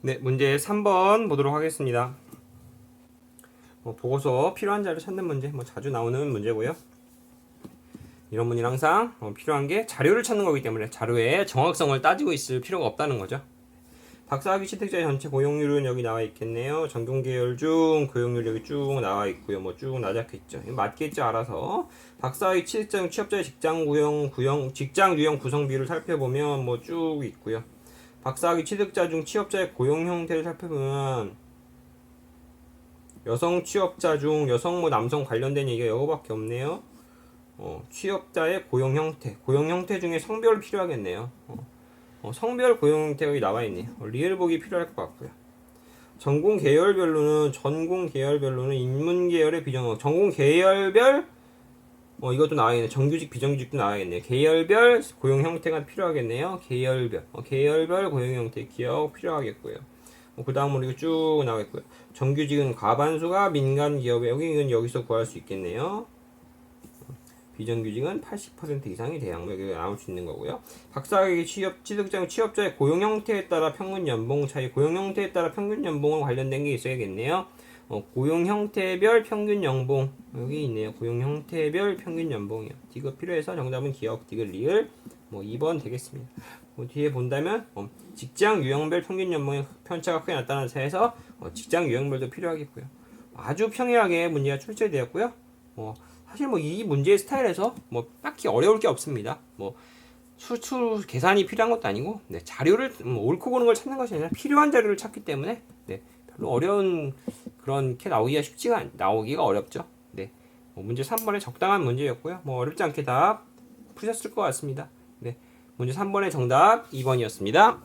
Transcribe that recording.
네, 문제 3번 보도록 하겠습니다. 뭐 보고서 필요한 자료 찾는 문제, 뭐 자주 나오는 문제고요. 이런 문제는 항상 어, 필요한 게 자료를 찾는 거기 때문에 자료의 정확성을 따지고 있을 필요가 없다는 거죠. 박사학위 취득자 전체 고용률은 여기 나와 있겠네요. 전공 계열 중 고용률 여기 쭉 나와 있고요. 뭐 쭉. 이거 맞겠죠, 알아서. 박사학위 취득자 중 취업자의 직장 구형 구형 직장 유형 구성비를 살펴보면 뭐 쭉 있고요. 박사학위 취득자 중 취업자의 고용 형태를 살펴보면 여성 취업자 중 여성 뭐 남성 관련된 얘기가 이거밖에 없네요. 어, 취업자의 고용 형태, 고용 형태 중에 성별 필요하겠네요. 어, 어, 성별 고용 형태가 나와 있네요. 어, 리얼 보기 필요할 것 같고요. 전공 계열별로는 전공 계열별로는 인문 계열의 비정 전공 계열별 어 이것도 나와있네. 정규직 비정규직도 나와있네. 계열별 고용 형태가 필요하겠네요. 계열별. 어, 계열별 고용 형태 기억 필요하겠고요. 어, 그 다음으로 이거 쭉 나와있고요. 정규직은 과반수가 민간 기업에 여기는 여기서 구할 수 있겠네요. 비정규직은 80% 이상이 여기 나올 수 있는 거고요. 박사학위 취업 취득자 취업자의 고용 형태에 따라 평균 연봉 차이, 고용 형태에 따라 평균 연봉과 관련된 게 있어야겠네요. 어, 고용 형태별 평균 연봉 여기 있네요. 고용 형태별 평균 연봉이요. 디귿 필요해서 정답은 기억, 디귿 리을 뭐 2번 되겠습니다. 뭐 뒤에 본다면 어, 직장 유형별 평균 연봉의 편차가 크게 나타나는 차에서 어, 직장 유형별도 필요하겠고요. 아주 평이하게 문제가 출제되었고요. 어, 사실 뭐 이 문제의 스타일에서 뭐 딱히 어려울 게 없습니다. 뭐 수출 계산이 필요한 것도 아니고 네, 자료를 뭐 옳고 그른 걸 찾는 것이 아니라 필요한 자료를 찾기 때문에 네, 별로 어려운 그렇게 나오기가 쉽지가 않, 나오기가 어렵죠. 네, 뭐 문제 3번에 적당한 문제였고요. 뭐 어렵지 않게 다 푸셨을 것 같습니다. 네, 문제 3번의 정답 2번이었습니다.